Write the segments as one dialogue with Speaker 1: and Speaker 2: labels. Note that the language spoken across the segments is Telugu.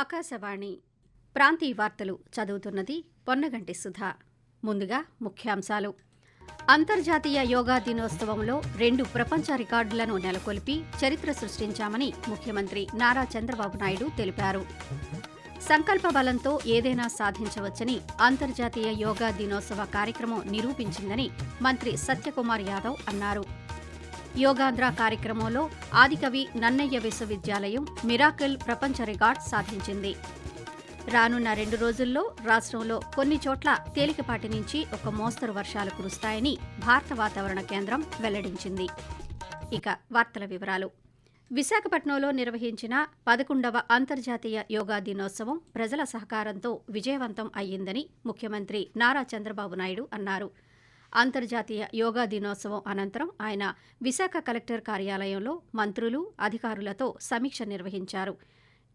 Speaker 1: ఆకాశవాణి ప్రాంతీయ వార్తలు చదువుతున్నది పొన్నగంటి సుధా. ముందుగా ముఖ్యాంశాలు. అంతర్జాతీయ యోగా దినోత్సవంలో రెండు ప్రపంచ రికార్డులను నెలకొల్పి చరిత్ర సృష్టించామని ముఖ్యమంత్రి నారా చంద్రబాబు నాయుడు తెలిపారు. సంకల్ప బలంతో ఏదైనా సాధించవచ్చని అంతర్జాతీయ యోగా దినోత్సవ కార్యక్రమం నిరూపించిందని మంత్రి సత్యకుమార్ యాదవ్ అన్నారు. యోగాంధ్ర కార్యక్రమంలో ఆదికవి నన్నయ్య విశ్వవిద్యాలయం మిరాకిల్ ప్రపంచ రికార్డ్ సాధించింది. రానున్న రెండు రోజుల్లో రాష్ట్రంలో కొన్ని చోట్ల తేలికపాటి నుంచి ఒక మోస్తరు వర్షాలు కురుస్తాయని భారత వాతావరణ కేంద్రం వెల్లడించింది. ఇక వార్తల వివరాలు. విశాఖపట్నంలో నిర్వహించిన పదకొండవ అంతర్జాతీయ యోగా దినోత్సవం ప్రజల సహకారంతో విజయవంతం అయ్యిందని ముఖ్యమంత్రి నారా చంద్రబాబు నాయుడు అన్నారు. అంతర్జాతీయ యోగా దినోత్సవం అనంతరం ఆయన విశాఖ కలెక్టర్ కార్యాలయంలో మంత్రులు అధికారులతో సమీక్ష నిర్వహించారు.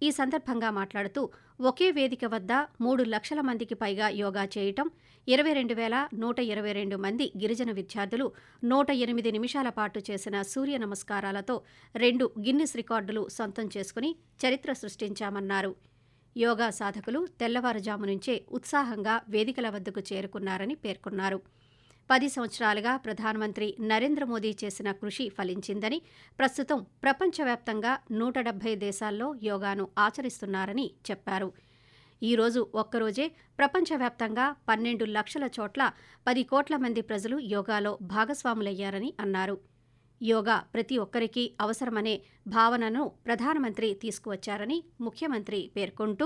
Speaker 1: ఈ సందర్భంగా మాట్లాడుతూ ఒకే వేదిక వద్ద మూడు లక్షల మందికి పైగా యోగా చేయటం ఇరవై రెండు వేల నూట ఇరవై రెండు మంది గిరిజన విద్యార్థులు నూట ఎనిమిది నిమిషాల పాటు చేసిన సూర్య నమస్కారాలతో రెండు గిన్నిస్ రికార్డులు సొంతం చేసుకుని చరిత్ర సృష్టించామన్నారు. యోగా సాధకులు తెల్లవారుజాము నుంచే ఉత్సాహంగా వేదికల వద్దకు చేరుకున్నారని పేర్కొన్నారు. పది సంవత్సరాలుగా ప్రధానమంత్రి నరేంద్ర మోదీ చేసిన కృషి ఫలించిందని ప్రస్తుతం ప్రపంచవ్యాప్తంగా నూట డెబ్బై దేశాల్లో యోగాను ఆచరిస్తున్నారని చెప్పారు. ఈ రోజు ఒక్కరోజే ప్రపంచవ్యాప్తంగా పన్నెండు లక్షల చోట్ల పది కోట్ల మంది ప్రజలు యోగాలో భాగస్వాములయ్యారని అన్నారు. యోగా ప్రతి ఒక్కరికి అవసరమనే భావనను ప్రధానమంత్రి తీసుకువచ్చారని ముఖ్యమంత్రి పేర్కొంటూ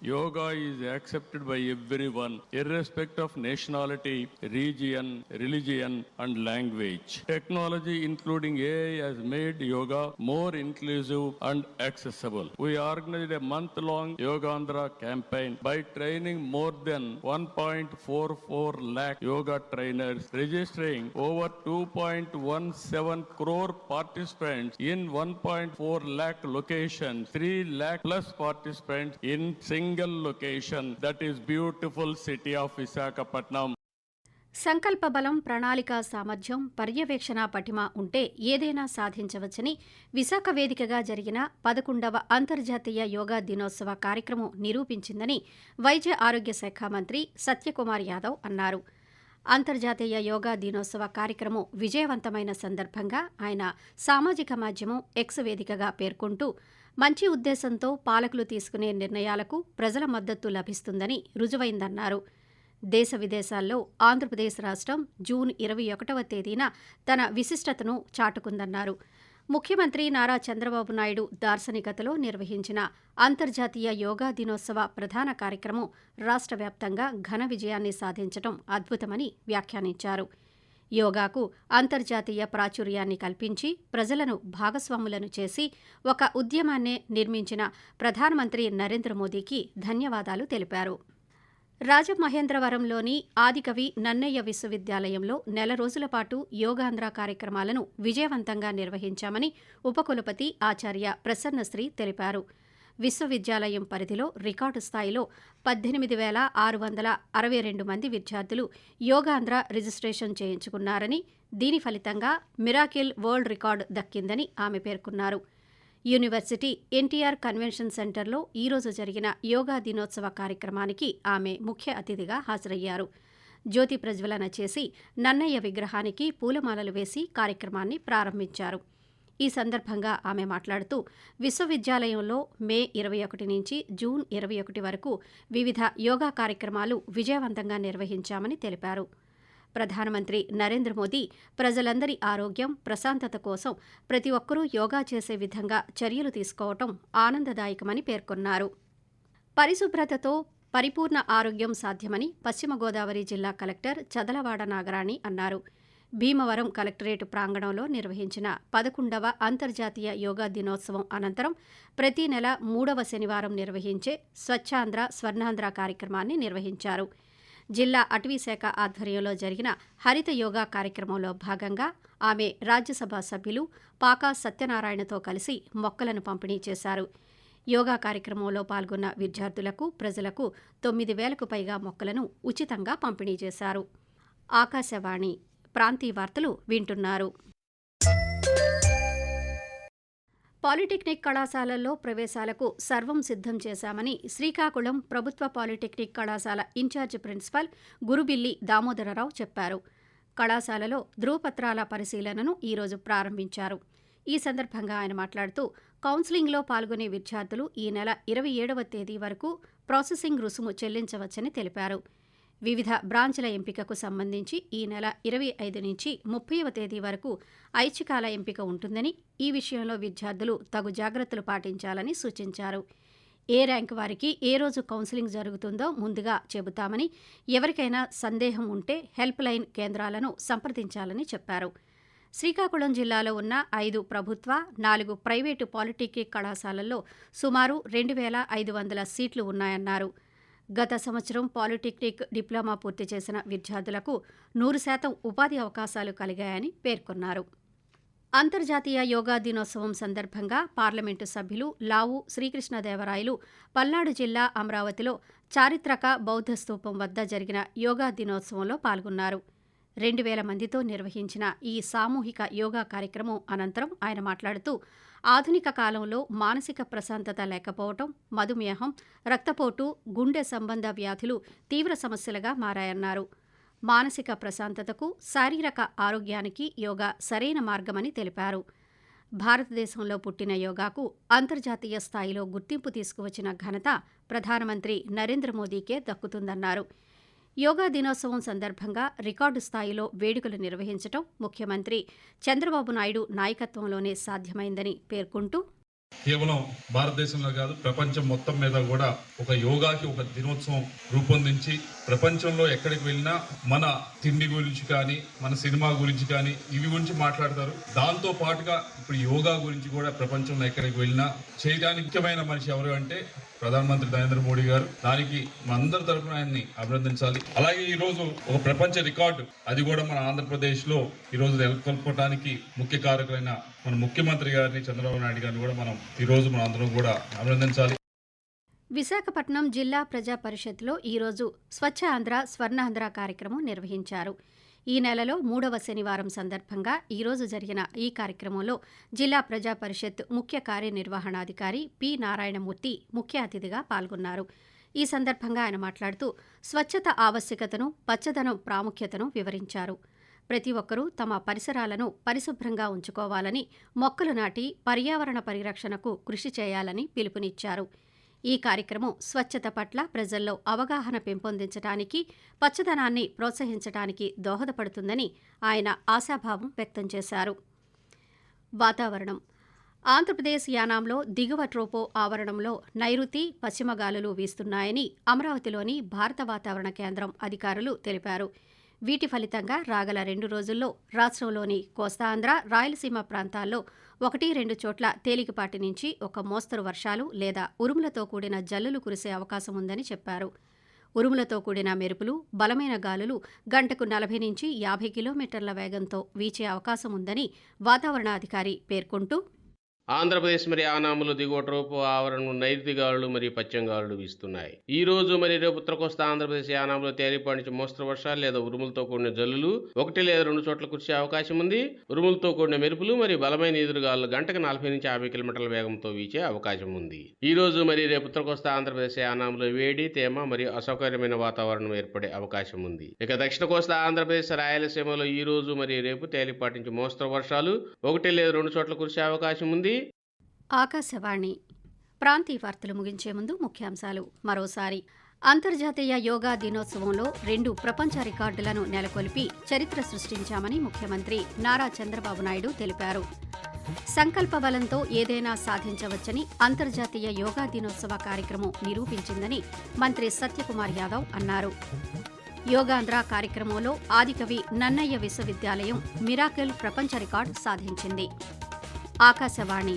Speaker 2: Yoga is accepted by everyone, irrespective of nationality, region, religion, and language. Technology, including AI, has made yoga more inclusive and accessible. We organized a month long Yogandhra campaign by training more than 1.44 lakh yoga trainers, registering over 2.17 crore participants in 1.4 lakh locations, 3 lakh plus participants in single location that is beautiful city of Visakhapatnam.
Speaker 1: సంకల్ప బలం ప్రణాళిక సామర్థ్యం పర్యవేక్షణ పటిమ ఉంటే ఏదైనా సాధించవచ్చని విశాఖ వేదికగా జరిగిన పదకొండవ అంతర్జాతీయ యోగా దినోత్సవ కార్యక్రమం నిరూపించిందని వైద్య ఆరోగ్య శాఖ మంత్రి సత్యకుమార్ యాదవ్ అన్నారు అంతర్జాతీయ యోగా దినోత్సవ కార్యక్రమం విజయవంతమైన సందర్భంగా ఆయన సామాజిక మాధ్యమం ఎక్స్ వేదికగా పేర్కొంటూ మంచి ఉద్దేశంతో పాలకులు తీసుకునే నిర్ణయాలకు ప్రజల మద్దతు లభిస్తుందని రుజువైందన్నారు. దేశ విదేశాల్లో ఆంధ్రప్రదేశ్ రాష్ట్రం జూన్ ఇరవై ఒకటవ తేదీన తన విశిష్టతను చాటుకుందన్నారు. ముఖ్యమంత్రి నారా చంద్రబాబు నాయుడు దార్శనికతలో నిర్వహించిన అంతర్జాతీయ యోగా దినోత్సవ ప్రధాన కార్యక్రమం రాష్ట్ర వ్యాప్తంగా ఘన విజయాన్ని సాధించడం అద్భుతమని వ్యాఖ్యానించారు. యోగాకు అంతర్జాతీయ ప్రాచుర్యాన్ని కల్పించి ప్రజలను భాగస్వాములను చేసి ఒక ఉద్యమాన్నే నిర్మించిన ప్రధానమంత్రి నరేంద్ర మోదీకి ధన్యవాదాలు తెలిపారు. రాజమహేంద్రవరంలోని ఆదికవి నన్నయ్య విశ్వవిద్యాలయంలో నెల రోజుల పాటు యోగాంధ్ర కార్యక్రమాలను విజయవంతంగా నిర్వహించామని ఉపకులపతి ఆచార్య ప్రసన్నశ్రీ తెలిపారు. విశ్వవిద్యాలయం పరిధిలో రికార్డు స్థాయిలో పద్దెనిమిది వేల ఆరు వందల అరవై రెండు మంది విద్యార్థులు యోగాంధ్ర రిజిస్ట్రేషన్ చేయించుకున్నారని దీని ఫలితంగా మిరాకిల్ వరల్డ్ రికార్డు దక్కిందని ఆమె పేర్కొన్నారు. యూనివర్సిటీ ఎన్టీఆర్ కన్వెన్షన్ సెంటర్లో ఈరోజు జరిగిన యోగా దినోత్సవ కార్యక్రమానికి ఆమె ముఖ్య అతిథిగా హాజరయ్యారు. జ్యోతి ప్రజ్వలన చేసి నన్నయ్య విగ్రహానికి పూలమాలలు వేసి కార్యక్రమాన్ని ప్రారంభించారు. ఈ సందర్భంగా ఆమె మాట్లాడుతూ విశ్వవిద్యాలయంలో మే ఇరవై ఒకటి నుంచి జూన్ ఇరవై ఒకటి వరకు వివిధ యోగా కార్యక్రమాలు విజయవంతంగా నిర్వహించామని తెలిపారు. ప్రధానమంత్రి నరేంద్ర మోదీ ప్రజలందరి ఆరోగ్యం ప్రశాంతత కోసం ప్రతి ఒక్కరూ యోగా చేసే విధంగా చర్యలు తీసుకోవటం ఆనందదాయకమని పేర్కొన్నారు. పరిశుభ్రతతో పరిపూర్ణ ఆరోగ్యం సాధ్యమని పశ్చిమ గోదావరి జిల్లా కలెక్టర్ చదలవాడ నాగరాణి అన్నారు. భీమవరం కలెక్టరేట్ ప్రాంగణంలో నిర్వహించిన పదకొండవ అంతర్జాతీయ యోగా దినోత్సవం అనంతరం ప్రతి నెల మూడవ శనివారం నిర్వహించే స్వచ్ఛాంధ్ర స్వర్ణాంధ్ర కార్యక్రమాన్ని నిర్వహించారు. జిల్లా అటవీశాఖ ఆధ్వర్యంలో జరిగిన హరిత యోగా కార్యక్రమంలో భాగంగా ఆమె రాజ్యసభ సభ్యులు పాకా సత్యనారాయణతో కలిసి మొక్కలను పంపిణీ చేశారు. యోగా కార్యక్రమంలో పాల్గొన్న విద్యార్థులకు ప్రజలకు తొమ్మిది వేలకు పైగా మొక్కలను ఉచితంగా పంపిణీ చేశారు. ఆకాశవాణి ప్రాంతీయ వార్తలు వింటున్నారు. పాలిటెక్నిక్ కళాశాలల్లో ప్రవేశాలకు సర్వం సిద్ధం చేశామని శ్రీకాకుళం ప్రభుత్వ పాలిటెక్నిక్ కళాశాల ఇన్ఛార్జ్ ప్రిన్సిపల్ గురుబిల్లి దామోదరరావు చెప్పారు. కళాశాలలో ధృవపత్రాల పరిశీలనను ఈరోజు ప్రారంభించారు. ఈ సందర్భంగా ఆయన మాట్లాడుతూ కౌన్సిలింగ్లో పాల్గొనే విద్యార్థులు ఈ నెల ఇరవై ఏడవ తేదీ వరకు ప్రాసెసింగ్ రుసుము చెల్లించవచ్చని తెలిపారు. వివిధ బ్రాంచ్ల ఎంపికకు సంబంధించి ఈ నెల ఇరవై ఐదు నుంచి ముప్పైవ తేదీ వరకు ఐచ్ఛికాల ఎంపిక ఉంటుందని ఈ విషయంలో విద్యార్థులు తగు జాగ్రత్తలు పాటించాలని సూచించారు. ఏ ర్యాంక్ వారికి ఏ రోజు కౌన్సిలింగ్ జరుగుతుందో ముందుగా చెబుతామని ఎవరికైనా సందేహం ఉంటే హెల్ప్ లైన్ కేంద్రాలను సంప్రదించాలని చెప్పారు. శ్రీకాకుళం జిల్లాలో ఉన్న ఐదు ప్రభుత్వ నాలుగు ప్రైవేటు పాలిటెక్నిక్ కళాశాలల్లో సుమారు రెండు వేల ఐదు వందల సీట్లు ఉన్నాయన్నారు. గత సంవత్సరం పాలిటెక్నిక్ డిప్లొమా పూర్తి చేసిన విద్యార్థులకు నూరు శాతం ఉపాధి అవకాశాలు కలిగాయని పేర్కొన్నారు. అంతర్జాతీయ యోగా దినోత్సవం సందర్భంగా పార్లమెంటు సభ్యులు లావు శ్రీకృష్ణదేవరాయలు పల్నాడు జిల్లా అమరావతిలో చారిత్రక బౌద్ధ స్తూపం వద్ద జరిగిన యోగా దినోత్సవంలో పాల్గొన్నారు. రెండు వేల మందితో నిర్వహించిన ఈ సామూహిక యోగా కార్యక్రమం అనంతరం ఆయన మాట్లాడుతూ ఆధునిక కాలంలో మానసిక ప్రశాంతత లేకపోవటం మధుమేహం రక్తపోటు గుండె సంబంధ వ్యాధులు తీవ్ర సమస్యలుగా మారాయన్నారు. మానసిక ప్రశాంతతకు శారీరక ఆరోగ్యానికి యోగా సరైన మార్గమని తెలిపారు. భారతదేశంలో పుట్టిన యోగాకు అంతర్జాతీయ స్థాయిలో గుర్తింపు తీసుకువచ్చిన ఘనత ప్రధానమంత్రి నరేంద్ర మోదీకే దక్కుతుందన్నారు. యోగా దినోత్సవం సందర్భంగా రికార్డు స్థాయిలో వేడుకలు నిర్వహించడం ముఖ్యమంత్రి చంద్రబాబు నాయుడు నాయకత్వంలోనే సాధ్యమైందని పేర్కొంటూ
Speaker 3: కేవలం భారతదేశంలో కాదు ప్రపంచం మొత్తం మీద కూడా ఒక యోగాకి ఒక దినోత్సవం రూపొందించి ప్రపంచంలో ఎక్కడికి వెళ్ళినా మన తిండి గురించి కానీ మన సినిమా గురించి కానీ ఇవి గురించి మాట్లాడతారు. దాంతో పాటుగా ఇప్పుడు యోగా గురించి కూడా ప్రపంచంలో ఎక్కడికి వెళ్ళినా చేయడానికి ముఖ్యమైన మనిషి ఎవరు అంటే ప్రధానమంత్రి నరేంద్ర మోడీ గారు. దానికి మనందరి తరఫున ఆయన్ని అభినందించాలి. అలాగే ఈ రోజు ఒక ప్రపంచ రికార్డు. అది కూడా మన ఆంధ్రప్రదేశ్లో ఈ రోజు నెలకొల్పడానికి ముఖ్య కారకులైన మన ముఖ్యమంత్రి గారిని చంద్రబాబు నాయుడు గారిని కూడా మనం ఈరోజు మన అందరం కూడా అభినందించాలి.
Speaker 1: విశాఖపట్నం జిల్లా ప్రజా పరిషత్లో ఈరోజు స్వచ్ఛ ఆంధ్ర స్వర్ణాంధ్ర కార్యక్రమం నిర్వహించారు. ఈ నెలలో మూడవ శనివారం సందర్భంగా ఈరోజు జరిగిన ఈ కార్యక్రమంలో జిల్లా ప్రజా పరిషత్ ముఖ్య కార్యనిర్వహణాధికారి పి నారాయణమూర్తి ముఖ్య అతిథిగా పాల్గొన్నారు. ఈ సందర్భంగా ఆయన మాట్లాడుతూ స్వచ్ఛత ఆవశ్యకతను పచ్చదనం ప్రాముఖ్యతను వివరించారు. ప్రతి ఒక్కరూ తమ పరిసరాలను పరిశుభ్రంగా ఉంచుకోవాలని మొక్కలు నాటి పర్యావరణ పరిరక్షణకు కృషి చేయాలని పిలుపునిచ్చారు. ఈ కార్యక్రమం స్వచ్ఛత పట్ల ప్రజల్లో అవగాహన పెంపొందించడానికి పచ్చదనాన్ని ప్రోత్సహించడానికి దోహదపడుతుందని ఆయన ఆశాభావం వ్యక్తం చేశారు. వాతావరణం. ఆంధ్రప్రదేశ్ యానాంలో దిగువ ట్రోపో ఆవరణంలో నైరుతి పశ్చిమ గాలులు వీస్తున్నాయని అమరావతిలోని భారత వాతావరణ కేంద్రం అధికారులు తెలిపారు. వీటి ఫలితంగా రాగల రెండు రోజుల్లో రాష్ట్రంలోని కోస్తాంధ్ర రాయలసీమ ప్రాంతాల్లో ఒకటి రెండు చోట్ల తేలికపాటి నుంచి ఒక మోస్తరు వర్షాలు లేదా ఉరుములతో కూడిన జల్లులు కురిసే అవకాశం ఉందని చెప్పారు. ఉరుములతో కూడిన మెరుపులు బలమైన గాలులు గంటకు నలభై నుంచి యాభై కిలోమీటర్ల వేగంతో వీచే అవకాశం ఉందని వాతావరణాధికారి పేర్కొంటూ
Speaker 4: ఆంధ్రప్రదేశ్ మరి ఆనాములు దిగువ ట్రోపు ఆవరణం నైరుతి గాలులు మరియు పశ్చిమ గాలులు వీస్తున్నాయి. ఈ రోజు మరి రేపు ఉత్తర కోస్తా ఆంధ్రప్రదేశ్ యానాములు తేలిపాటి నుంచి మోస్తరు వర్షాలు లేదా ఉరుములతో కూడిన జల్లులు ఒకటి లేదా రెండు చోట్ల కురిసే అవకాశం ఉంది. ఉరుములతో కూడిన మెరుపులు మరియు బలమైన ఎదురుగాలు గంటకు నలభై నుంచి యాభై కిలోమీటర్ల వేగంతో వీచే అవకాశం ఉంది. ఈ రోజు మరి రేపు ఉత్తర కోస్తా ఆంధ్రప్రదేశ్ యానాములు వేడి తేమ మరియు అసౌకర్యమైన వాతావరణం ఏర్పడే అవకాశం ఉంది. ఇక దక్షిణ కోస్తా ఆంధ్రప్రదేశ్ రాయలసీమలో ఈ రోజు మరియు రేపు తేలిపాటి నుంచి మోస్తరు వర్షాలు ఒకటి లేదా రెండు చోట్ల కురిసే అవకాశం ఉంది.
Speaker 1: ఆకాశవాణి. ప్రాంతీయ వార్తలు ముగించే ముందు ముఖ్యాంశాలు. మరోసారి అంతర్జాతీయ యోగా దినోత్సవంలో రెండు ప్రపంచ రికార్డులను నెలకొల్పి చరిత్ర సృష్టించామని ముఖ్యమంత్రి నారా చంద్రబాబు నాయుడు తెలిపారు. సంకల్ప బలంతో ఏదైనా సాధించవచ్చని అంతర్జాతీయ యోగా దినోత్సవ కార్యక్రమం నిరూపించిందని మంత్రి సత్యకుమార్ యాదవ్ అన్నారు. యోగాంధ్ర కార్యక్రమంలో ఆదికవి నన్నయ్య విశ్వవిద్యాలయం మిరాకిల్ ప్రపంచ రికార్డు సాధించింది. ఆకాశవాణి.